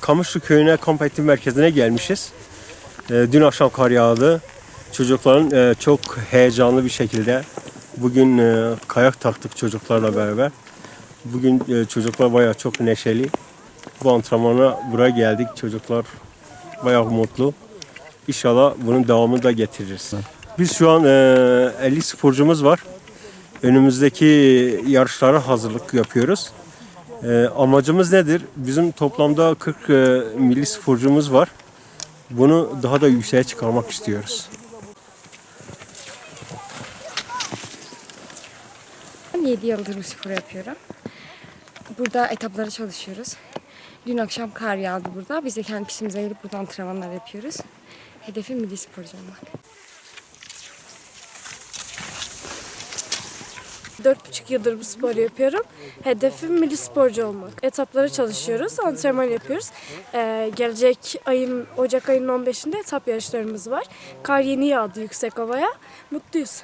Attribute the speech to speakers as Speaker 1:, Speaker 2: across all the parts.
Speaker 1: Kamışlı köyüne kamp eğitim merkezine gelmişiz. Ee, dün akşam kar yağdı. Çocukların e, çok heyecanlı bir şekilde bugün e, kayak taktık çocuklarla beraber. Bugün e, çocuklar bayağı çok neşeli. Bu antrenmana buraya geldik. Çocuklar bayağı mutlu. İnşallah bunun devamını da getiririz. Biz şu an e, 50 sporcumuz var. Önümüzdeki yarışlara hazırlık yapıyoruz. E, amacımız nedir? Bizim toplamda 40 e, milli sporcumuz var. Bunu daha da yükseğe çıkarmak istiyoruz.
Speaker 2: Ben 7 yıldır bu sporu yapıyorum. Burada etaplara çalışıyoruz. Dün akşam kar yağdı burada. Biz de kendi pistimize gelip burada antrenmanlar yapıyoruz. Hedefim milli sporcu olmak.
Speaker 3: Dört buçuk yıldır bu sporu yapıyorum. Hedefim milli sporcu olmak. Etaplara çalışıyoruz, antrenman yapıyoruz. Ee, gelecek ayın, Ocak ayının 15'inde etap yarışlarımız var. Kar yeni yağdı yüksek havaya. Mutluyuz.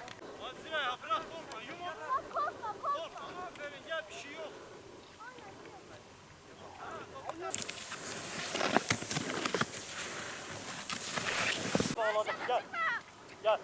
Speaker 3: Gel. Gel.